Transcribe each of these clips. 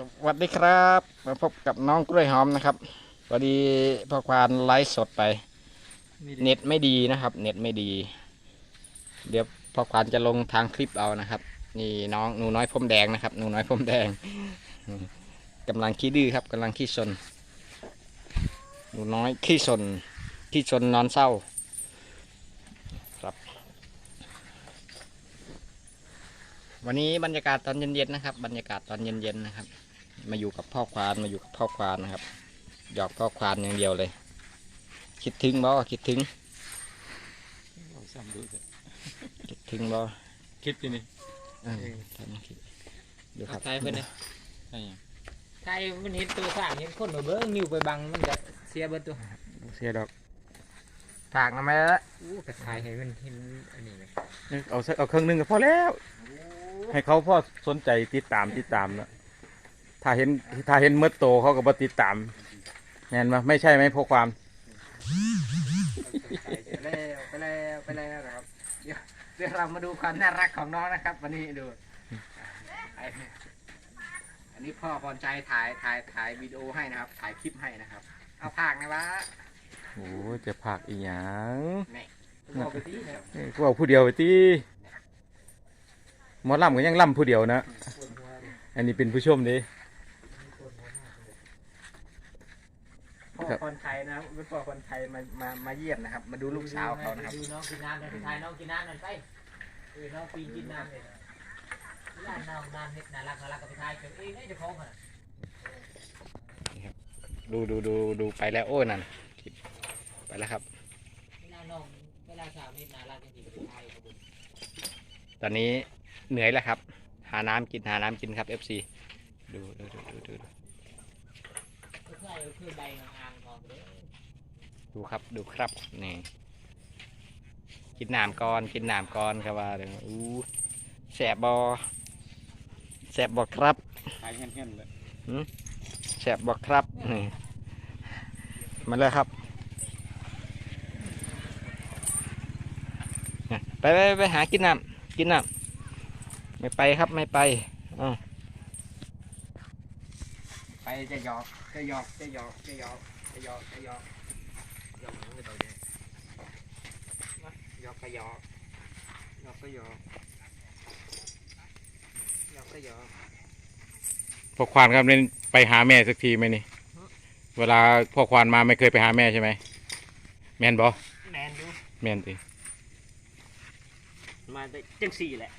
สวัสดีครับมาพบกับน้องกล้วยหอมนะครับพอดีพ่อควานไลฟ์สดไป เน็ตไม่ดีนะครับ เน็ตไม่ดี เดี๋ยวพ่อควานจะลงทางคลิปเอานะครับ นี่น้องหนูน้อยพรมแดงนะครับหนูน้อยพรมแดงอืมกำลังขี้ดื้อครับกำลังขี้สนหนูน้อยขี้สนขี้สนนอนเศร้าครับ วันนี้บรรยากาศตอนเย็นๆนะครับ บรรยากาศตอนเย็นๆนะครับ มาอยู่กับพ่อควานมาอยู่กับพ่อควานนะครับ หยอกพ่อควานอย่างเดียวเลย คิดถึงบ่คิดถึงลองซ้ำดูสิคิดถึงบ่คิดดินี่เออทำคิดดูครับใช่เพื่อนเนี่ยใช่ยังใช่มันเห็นตัวสร้างเห็นคนมาเบิ้งนิ้วไปบังมันจะเสียเบิดตัวเสียดอกฝากนะแม่ละอู้กระทายให้มันเห็นอันนี้ไหมเอาสักเอาเครื่องหนึงก็พอแล้ว ให้เขาพอสนใจติดตามติดตามนะ ถ้าเห็นถ้าเห็นเมื่อโตเขาก็บ่ติดตามแม่นปะไม่ใช่ไหมพวกความไปแล้วไปแล้วไปแล้วนะครับเดี๋ยวเดี๋ยวเรามาดูความน่ารักของน้องนะครับ วันนี้ดูไอ้อันนี้พ่อพรใจถ่ายถ่ายถ่ายวิดีโอให้นะครับ ถ่ายคลิปให้นะครับ เอาภาคนะวะโอ้ยจะผักอีหยังนี่บอกไปที่นะครับเอ้ยกูเอาผู้เดียวไปตีหมอลำก็ยังลำผู้เดียวนะปวดหัวเลยอันนี้เป็นผู้ชมดิ ปวดหัวมากเลย พ่อพรชัยนะครับเป็นพ่อพรชัยมามามาเยี่ยมนะครับ มาดูลูกสาวเขานะครับดูน้องกินน้ำเลยทายน้องกินน้ำนั่นไปเออน้องปีนกินน้ำเลยร้านน้องน้ำเห็ดน่ารักน่ารักกับไปทายเก็บเองได้เจะพร้าขมอะดูดูดูดูไปแล้วโอ้ยนั่นไปแล้วครับเวลาน้องเวลาสาวเห็ดน่ารักจริงๆกับไปทายเขาบุญตอนนี้เหนื่อยแล้วครับ หาน้ำกินหาน้ำกินครับ FC ดูดูดูดูดูก็ใช่ก็ คือใบนางอ่างก่อนเลยดูครับดูครับนี่กินน้ำก่อนกินน้ำก่อนครับว่าเดี๋ยวอู้แสบบอแสบบอครับขายแห้งๆเลยแสบบอครับนี่มาเลยครับเนี่ยไปไปไปหากินน้ำกินน้ำไม่ไปครับไม่ไปอ้าวไปจะหยอกจะหยอกจะหยอกจะหยอกจะหยอกจะหยอกหยอกมันไม่ต่อเลยมาหยอกก็หยอกหยอกก็หยอกหยอกก็หยอกพ่อควานครับเน้นไปหาแม่สักทีไหมนี่ เวลาพ่อควานมาไม่เคยไปหาแม่ใช่ไหมแม่นบอแมนดูแม่นสิมาได้จังสี่แหละ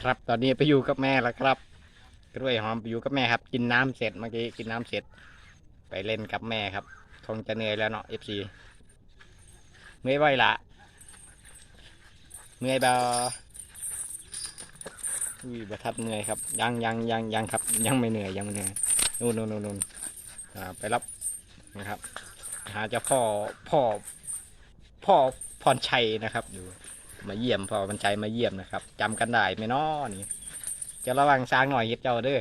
ครับ ตอนนี้ไปอยู่กับแม่แล้วครับกล้วยหอมไปอยู่กับแม่ครับ กินน้ำเสร็จเมื่อกี้กินน้ำเสร็จ ไปเล่นกับแม่ครับคงจะเหนื่อยแล้วเนาะเอฟซีเมื่อยบ่อยละเมื่อยบ่อุ้ยประทัดเมื่อยครับ ยังยังยังยังครับ ยังไม่เหนื่อยยังไม่เหนื่อยนู่นนู่นนู่นไปรับนะครับหาเจ้าพ่อพ่อพ่อพรชัยนะครับอยู่ มาเยี่ยมพ่อบรรชัยมาเยี่ยมนะครับจำกันได้ไหมน้อนี่จะระวังช้างหน่อยเฮ็ดเจ้าเด้อ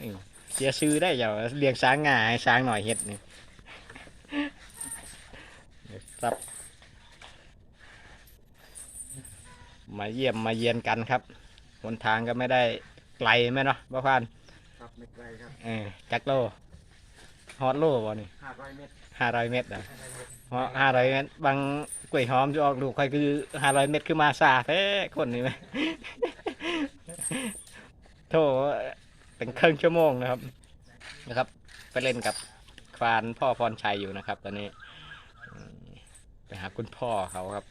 นี่เสียซื้อได้เจ้าเลี้ยงช้างง่ายช้างหน่อยเฮ็ดนี่ครับมาเยี่ยมมาเยียนกันครับหนทางก็ไม่ได้ไกลไหมเนาะบ้าพานครับไม่ไกลครับเออจักโลฮอตโลบ่นี่ห้าร้อยเมตรห้าร้อยเมตรอะห้าร้อยเมตรบางก ล้วยหอมจะออกลูกใครคือห้าร้อยเมตรคือมาซาแท้คนนี้ไหมโถเป็นครึ่งชั่วโมงนะครับ นะครับ ไปเล่นกับควานพ่อพรชัยอยู่นะครับ ตอนนี้ไปหาคุณพ่อเขาครับ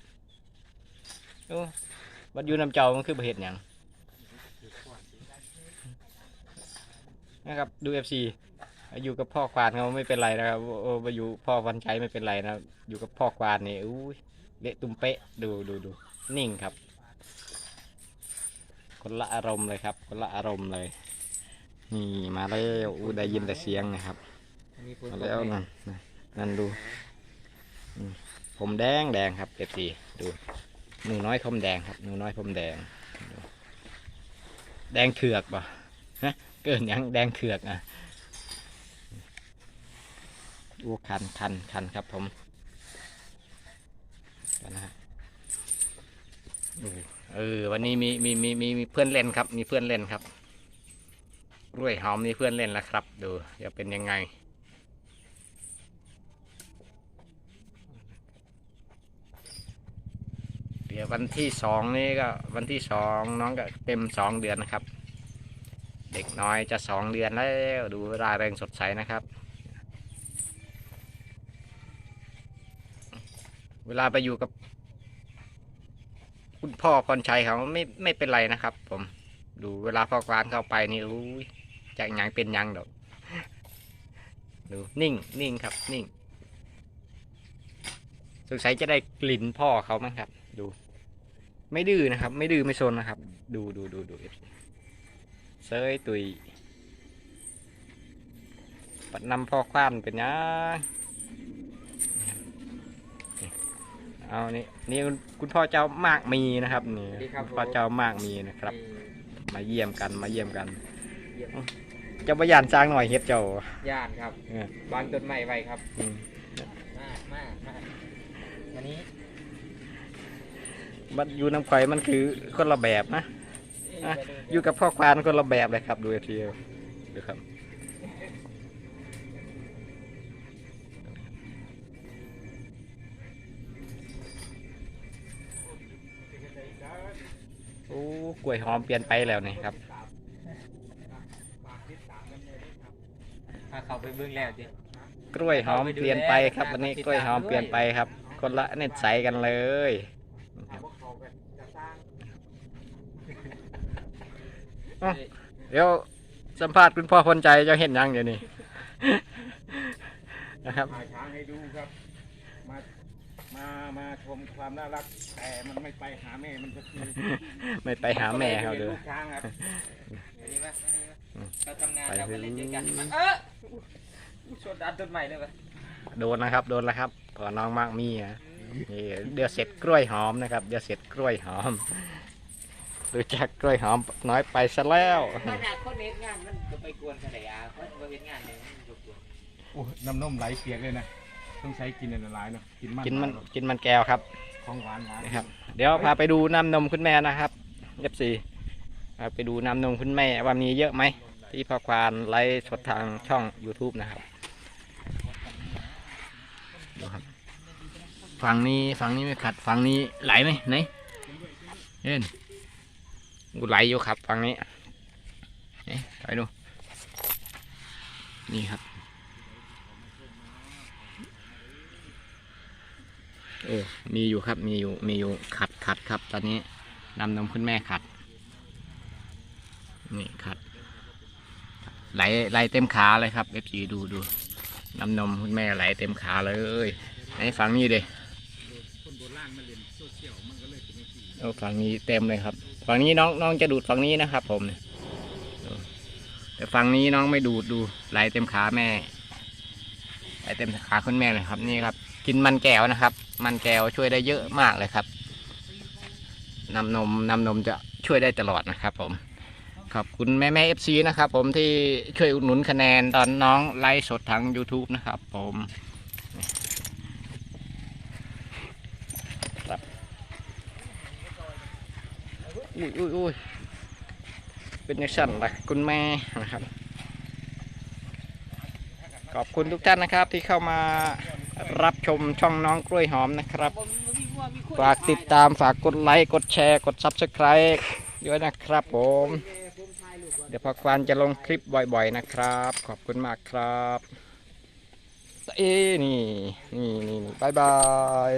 โอ้วัดอยูน้ำเจ้ามันคือประเหตุอย่างนะครับ ดูเอฟซีอยู่กับพ่อควานเขาไม่เป็นไรนะครับโอ้มาอยู่พ่อวันชัยไม่เป็นไรนะอยู่กับพ่อควานนี่อู้ย เละตุ้มเป๊ะดูดูดูนิ่งครับ คนละอารมณ์เลยครับ คนละอารมณ์เลย นี่มาแล้วอู้ได้ยินแต่เสียงนะครับมาแล้วนั่นนั่นดูผมแดงแดงครับเอฟซีดูหนูน้อยผมแดงครับหนูน้อยผมแดง แดงเถือกป่ะฮะเกินยังแดงเถือกอะอู้คันคันคันครับผม กันนะฮะเออวันนี้มีมีมีมีมีเพื่อนเล่นครับ มีเพื่อนเล่นครับกล้วยหอมมีเพื่อนเล่นแล้วครับ ดูจะเป็นยังไง เดี๋ยววันที่สองนี่ก็วันที่สองน้องก็เต็มสองเดือนนะครับ เด็กน้อยจะสองเดือนแล้วดูร่าเริงสดใสนะครับ วลาไปอยู่กับ คุณพ่อพรชัยเขาไม่ไม่เป็นไรนะครับ ผม ดูเวลาพ่อกวางเข้าไปนี่อุ้ยจากยังเป็นยังดอกดูนิ่งนิ่งครับนิ่งสงสัยจะได้กลิ่นพ่อเขามั้งครับ ดู ไม่ดื้อนะครับ ไม่ดื้อไม่โซนนะครับ ดูดูดูดูเซยตุยปัดนำพ่อคว้านเป็นยัง เอานี่นี่คุณคุณพ่อเจ้ามากมีนะครับนี่สวัสดีครับคุณพ่อเจ้ามากมีนะครับ มาเยี่ยมกันมาเยี่ยมกันเยี่ยมเจ้าพยานสร้างหน่อยเฮ็ดเจ้าย่านครับเออวางต้นไม้ไว้ครับ อืมมากมากมากวันนี้มันอยู่น้ำข่อยมันคือคนละแบบนะ อะ อยู่กับพ่อควานคนละแบบเลยครับดูทีเดียวดูครับ อ้กล้วยหอมเปลี่ยนไปแล้วนี่ครับพาเขาไปเบื้องแล้วจิกล้วยหอมเปลี่ยนไปครับวันนี้กล้วยหอมเปลี่ยนไปครับ คนละเน็ตใสกันเลยนะครับอะเดี๋ยวสัมภาษณ์คุณพ่อพลใจเจะเห็นยังเดี๋ยวนี้นะครับถ่ายช้างให้ดูครับมา มามาชมความน่ารัก แต่มันไม่ไปหาแม่มันก็คือไม่ไปหาแม่เขาเด้อลูกช้างครับอันนี้ไหมอันนี้ไหมอืมเราทำงานไปเราเถก็อะเล่นด้วยกันมันเอออู้ชนดันต้นใหม่เลยปะโดนนะครับ โดนแล้วครับขอน้องมากมีอะนี่เดี๋ยวเสร็จกล้วยหอมนะครับเดี๋ยวเสร็จกล้วยหอมดูจากกล้วยหอมน้อยไปซะแล้วขนาดคนเฮ็ดงานมันจะไปกวนกันไหนอะคนบ่เฮ็ดงานเนี่ยมันจะกวนโอ้น้ำนมไหลเปียกเลยนะ ต้องใช้กินอันละลายเนาะกินมันกินมันกินมันแก้วครับของหวานหวานนะครับ เดี๋ยวพาไปดูน้ำนมคุณแม่นะครับเอฟซีพาไปดูน้ำนมคุณแม่ว่ามีเยอะไหมที่พ่อควานไลฟ์สดทางช่อง YouTube นะครับดูครับฝั่งนี้ฝั่งนี้ไม่ขัดฝั่งนี้ไหลไหมไหนเห็นกูไหลอยู่ครับฝั่งนี้นี่ไปดู นี่ครับ โอ้มีอยู่ครับมีอยู่มีอยู่ขัดขัดครับ ตอนนี้นำนมคุณแม่ขัด นี่ขัดไหลไหลเต็มขาเลยครับเอฟซีดูดูน้ำนมคุณแม่ไหลเต็มขาเลยไอ้ฝั่งนี้เด้โอ้ฝั่งนี้เต็มเลยครับ ฝั่งนี้น้องน้องจะดูดฝั่งนี้นะครับผมแต่ฝั่งนี้น้องไม่ดูดดูไหลเต็มขาแม่ไหลเต็มขาคุณแม่เลยครับนี่ครับ กินมันแก้วนะครับ มันแก้วช่วยได้เยอะมากเลยครับน้ำนมน้ำนมจะช่วยได้ตลอดนะครับผมขอบคุณแม่แม่เอฟซีนะครับผมที่ช่วยอุดหนุนคะแนนตอนน้องไลฟ์สดทาง YouTube นะครับผมครับอุ้ยอุ้ยอุ้ยเป็นยังสั่นละคุณแม่นะครับ ขอบคุณทุกท่านนะครับที่เข้ามา รับชมช่องน้องกล้วยหอมนะครับ ฝากติดตามฝากกดไลค์กดแชร์กด Subscribe ด้วยนะครับผม เดี๋ยวพอควานจะลงคลิปบ่อยๆนะครับ ขอบคุณมากครับ เอ้นี่นี่นี่บายบาย